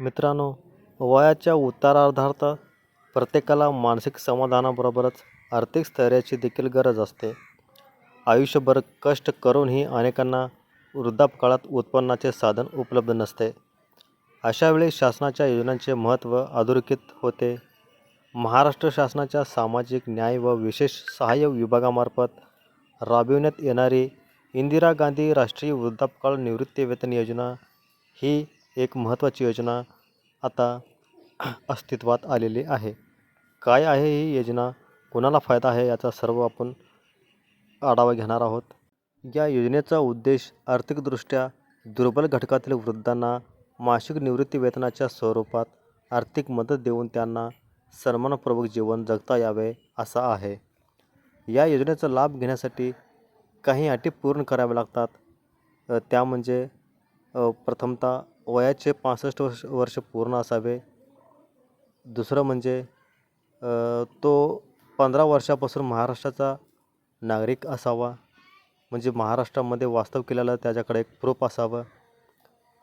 मित्रांनो वयाच्या उत्तरार्धात प्रत्येकाला मानसिक समाधानाबरोबरच आर्थिक स्थैर्याची देखील गरज असते. आयुष्यभर कष्ट करूनही अनेकांना वृद्धापकाळात उत्पन्नाचे साधन उपलब्ध नसते. अशावेळी शासनाच्या योजनांचे महत्त्व अधोरेखित होते. महाराष्ट्र शासनाच्या सामाजिक न्याय व विशेष सहाय्य विभागामार्फत राबविण्यात येणारी इंदिरा गांधी राष्ट्रीय वृद्धापकाळ निवृत्तीवेतन योजना ही एक महत्त्वाची योजना आता अस्तित्वात आलेली आहे. काय आहे ही योजना? कोणाला फायदा आहे याचा सर्व आपण आढावा घेणार आहोत. या योजनेचा उद्देश आर्थिकदृष्ट्या दुर्बल घटकातील वृद्धांना मासिक निवृत्ती वेतनाच्या स्वरूपात आर्थिक मदत देऊन त्यांना सन्मानपूर्वक जीवन जगता यावे असा आहे. या योजनेचा लाभ घेण्यासाठी काही अटी पूर्ण कराव्या लागतात. त्या म्हणजे प्रथमतः वयाचे पासष्ट वर्ष वर्ष पूर्ण असावे. दुसरं म्हणजे तो पंधरा वर्षापासून महाराष्ट्राचा नागरिक असावा. म्हणजे महाराष्ट्रामध्ये वास्तव केलेलं त्याच्याकडे एक प्रूफ असावं.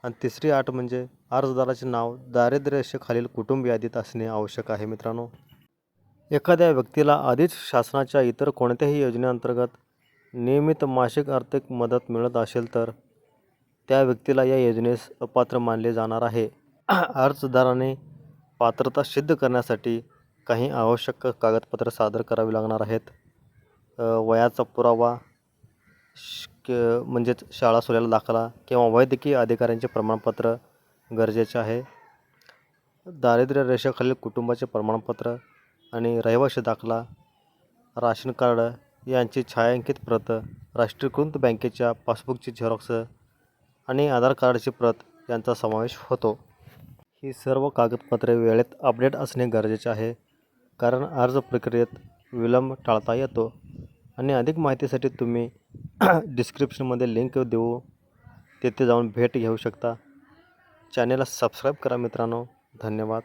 आणि तिसरी अट म्हणजे अर्जदाराचे नाव दारिद्र्यरेषेखालील कुटुंब यादीत असणे आवश्यक आहे मित्रांनो. एखाद्या व्यक्तीला आधीच शासनाच्या इतर कोणत्याही योजनेअंतर्गत नियमित मासिक आर्थिक मदत मिळत असेल तर त्या व्यक्तीला या योजनेस अपात्र मानले जाणार आहे. अर्जदाराने पात्रता सिद्ध करण्यासाठी काही आवश्यक कागदपत्र सादर करावी लागणार आहेत. वयाचा पुरावा श- म्हणजेच शाळा सोडलेला दाखला किंवा वैद्यकीय अधिकाऱ्यांचे प्रमाणपत्र गरजेचे आहे. दारिद्र्य रेषेखालील कुटुंबाचे प्रमाणपत्र आणि रहिवाशी दाखला राशन कार्ड यांची छायांकित प्रत राष्ट्रीयकृत बँकेच्या पासबुकची झेरॉक्स आणि आधार कार्डची प्रत यांचा समावेश होतो. ही सर्व कागदपत्रे वेळेत अपडेट असणे गरजेचे आहे कारण अर्ज प्रक्रियेत विलंब टाळता येतो. आणि अधिक माहितीसाठी तुम्ही डिस्क्रिप्शनमध्ये लिंक देऊ तेथे जाऊन भेट घेऊ शकता. चॅनेलला सबस्क्राईब करा मित्रांनो. धन्यवाद.